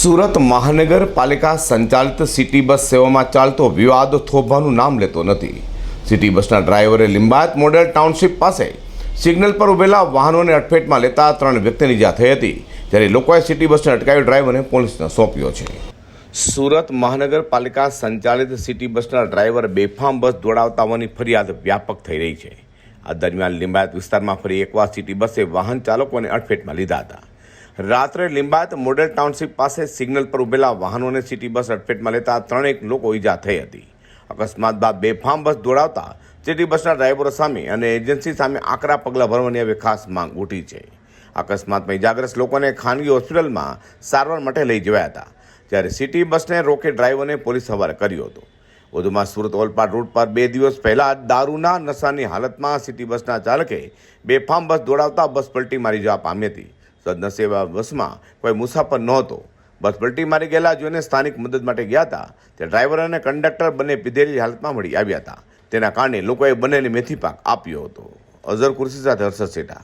સુરત મહાનગરપાલિકા સંચાલિત city bus સેવામાં ચાલતો વિવાદ થોભવાનું નામ લેતો નથી. સિટી બસના ડ્રાઈવરે લિંબાયત મોડેલ ટાઉનશીપ પાસે સિગ્નલ પર ઉભેલા વાહનોને અડફેટમાં લેતા ત્રણ વ્યક્તિની ઇજા થઈ હતી, જ્યારે લોકોએ સિટી બસને અટકાવી ડ્રાઈવરને પોલીસને સોંપ્યો છે. સુરત મહાનગરપાલિકા સંચાલિત સિટી બસના ડ્રાઈવર બેફામ બસ દોડાવતા હોવાની ફરિયાદ વ્યાપક થઈ રહી છે. આ દરમિયાન લિંબાયત વિસ્તારમાં ફરી એકવાર સિટી બસે વાહન ચાલકોને અડફેટમાં લીધા હતા. રાત્રે લિંબાયત મોડેલ ટાઉનશીપ પાસે સિગ્નલ પર ઉભેલા વાહનોને સિટી બસ અડફેટમાં લેતા ત્રણેક લોકો ઈજા થઈ હતી. અકસ્માત બાદ બેફામ બસ દોડાવતા સિટી બસના ડ્રાઈવરો સામે અને એજન્સી સામે આકરા પગલાં ભરવાની હવે ખાસ માંગ ઉઠી છે. અકસ્માતમાં ઇજાગ્રસ્ત લોકોને ખાનગી હોસ્પિટલમાં સારવાર માટે લઈ જવાયા હતા, જ્યારે સિટી બસને રોકે ડ્રાઈવરને પોલીસ હવાલે કર્યો હતો. વધુમાં સુરત ઓલપાડ રૂટ પર બે દિવસ પહેલાં દારૂના નશાની હાલતમાં સિટી બસના ચાલકે બેફામ બસ દોડાવતા બસ પલટી મારી જવા પામી હતી. સદનસીબે બસમાં કોઈ મુસાફર નહોતો. બસ પલટી મારી ગયેલા જોઈને સ્થાનિક મદદ માટે ગયા હતા. તે ડ્રાઈવર અને કંડક્ટર બંને પીધેલી હાલતમાં મળી આવ્યા હતા. તેના કારણે લોકોએ બંનેને મેથી પાક આપ્યો હતો. અઝર કુર્સી સાથે હર્ષદ સેઠા